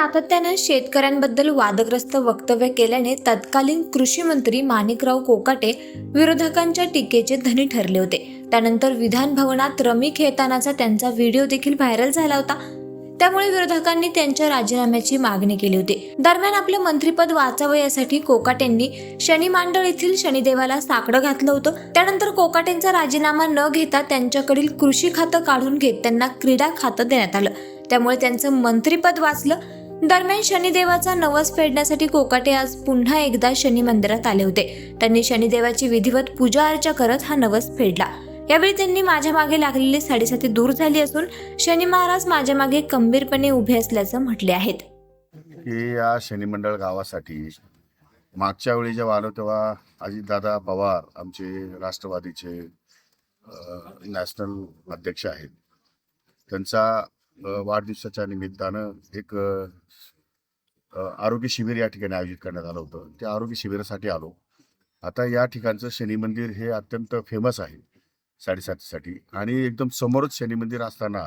सातत्यानं शेतकऱ्यांबद्दल वादग्रस्त वक्तव्य केल्याने तत्कालीन कृषी मंत्री माणिकराव कोकाटे विरोधकांच्या टीकेचे धनी ठरले होते. त्यानंतर विधान भवनात रमी खेळतानाचा त्यांचा व्हिडिओ देखील व्हायरल झाला होता. त्यामुळे विरोधकांनी त्यांच्या राजीनाम्याची मागणी केली होती. दरम्यान आपले मंत्रिपद वाचावं यासाठी कोकाटेंनी शनी मांडळ येथील शनिदेवाला साकडं घातलं होतं. त्यानंतर कोकाटेंचा राजीनामा न घेता त्यांच्याकडील कृषी खातं काढून घेत त्यांना क्रीडा खातं देण्यात आलं. त्यामुळे त्यांचं मंत्रिपद वाचलं. दरम्यान शनिदेवाचा नवस फेडण्यासाठी कोकाटे आज पुन्हा एकदा शनी मंदिरात आले होते. त्यांनी शनिदेवाची विधिवत पूजा अर्चा करत हा नवस फेडला. यावेळी त्यांनी माझ्या मागे लागलेली साडेसाती दूर झाली असून शनी महाराज माझ्या मागे खंबीरपणे उभे असल्याचं म्हटले आहेत. की या शनिमंडळ गावासाठी मागच्या वेळी जेव्हा आलो तेव्हा अजितदादा पवार आमचे राष्ट्रवादीचे नॅशनल अध्यक्ष आहेत. त्यांचा वाढदिवसाच्या निमित्तानं एक आरोग्य शिबिर या ठिकाणी आयोजित करण्यात आलं होतं. त्या आरोग्य शिबिरासाठी आलो. आता या ठिकाणचं शनी मंदिर हे अत्यंत फेमस आहे साडेसातीसाठी आणि एकदम समोरच शनी मंदिर असताना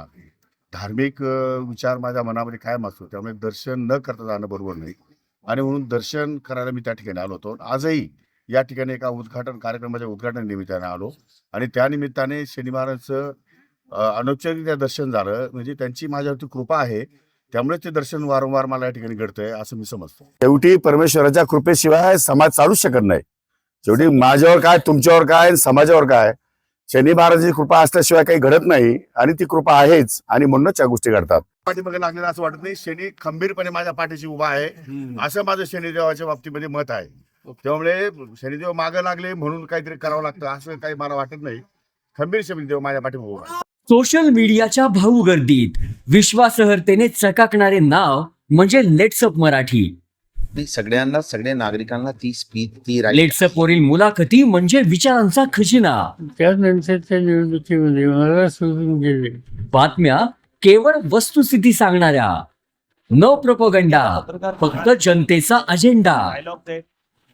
धार्मिक विचार माझ्या मनामध्ये कायम असतो. त्यामुळे दर्शन न करता जाणं बरोबर नाही. आणि म्हणून दर्शन करायला मी त्या ठिकाणी आलो होतो. आजही या ठिकाणी एका उद्घाटन कार्यक्रमाच्या उद्घाटन निमित्ताने आलो. आणि त्या निमित्ताने शनी महाराजचं अनौपचारिकरित्या दर्शन झालं. म्हणजे त्यांची माझ्यावरती कृपा आहे. त्यामुळे ते दर्शन वारंवार मला या ठिकाणी घडतंय असं मी समजतो. शेवटी परमेश्वराच्या कृपेशिवाय समाज चालूच शकत नाही. शेवटी माझ्यावर काय तुमच्यावर काय आणि समाजावर काय? शनी महाराजांची कृपा असल्याशिवाय काही घडत नाही आणि ती कृपा आहेच आणि म्हणूनच या गोष्टी घडतात. पाठीमागे लागलेलं असं वाटत नाही. शनी खंबीरपणे माझ्या पाठीशी उभा आहे. असं माझं शनिदेवाच्या बाबतीमध्ये मत आहे. त्यामुळे शनिदेव मागे लागले म्हणून काहीतरी करावं लागतं असं काही मला वाटत नाही. खंबीर शनिदेव माझ्या पाठीमागे उभा आहे. सोशल मीडियाच्या भाऊ गर्दीत. विश्वासार्हतेने चकाकणारे नाव म्हणजे लेट्सअप मराठी. सगळ्यांना सगळ्या नागरिकांना ती स्पीच ती right. लेट्सअप वरील मुलाखती म्हणजे विचारांचा खजिना. त्यानंतरच्या निवडणुकीमध्ये मला सोडून गेले. बातम्या केवळ वस्तुस्थिती सांगणाऱ्या. न प्रोपोगंडा फक्त जनतेचा अजेंडा